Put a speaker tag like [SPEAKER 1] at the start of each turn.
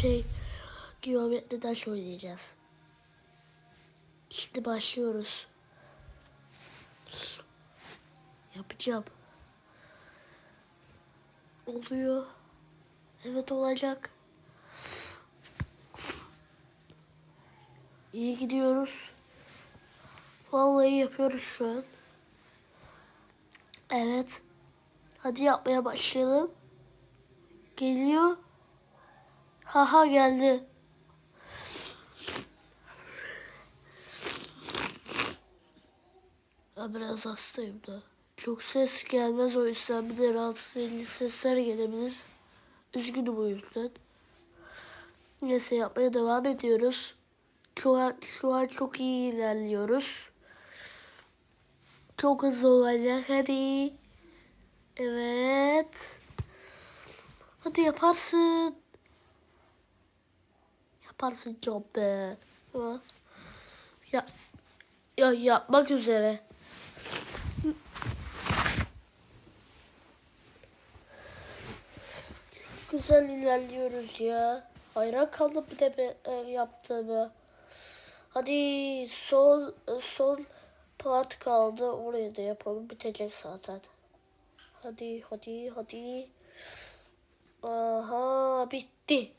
[SPEAKER 1] şey geometri taş oynayacağız. Şimdi başlıyoruz. Yapacağım. Oluyor. Evet olacak. İyi gidiyoruz. Vallahi yapıyoruz şu an. Evet. Hadi yapmaya başlayalım. Geliyor. Haha geldi. Ben biraz hastayım da. Çok ses gelmez o yüzden bir de rahatsız edici sesler gelebilir. Üzgünüm o yüzden. Neyse yapmaya devam ediyoruz. Şu an, şu an çok iyi ilerliyoruz. Çok hızlı olacak hadi. Evet. Hadi yaparsın. Yaparsın job be. Ya, ya yapmak üzere. Güzel ilerliyoruz ya. Hayran kaldım bir de be, e, yaptığıma. Hadi sol sol part kaldı. Orayı da yapalım. Bitecek zaten. Hadi hadi hadi. Aha bitti.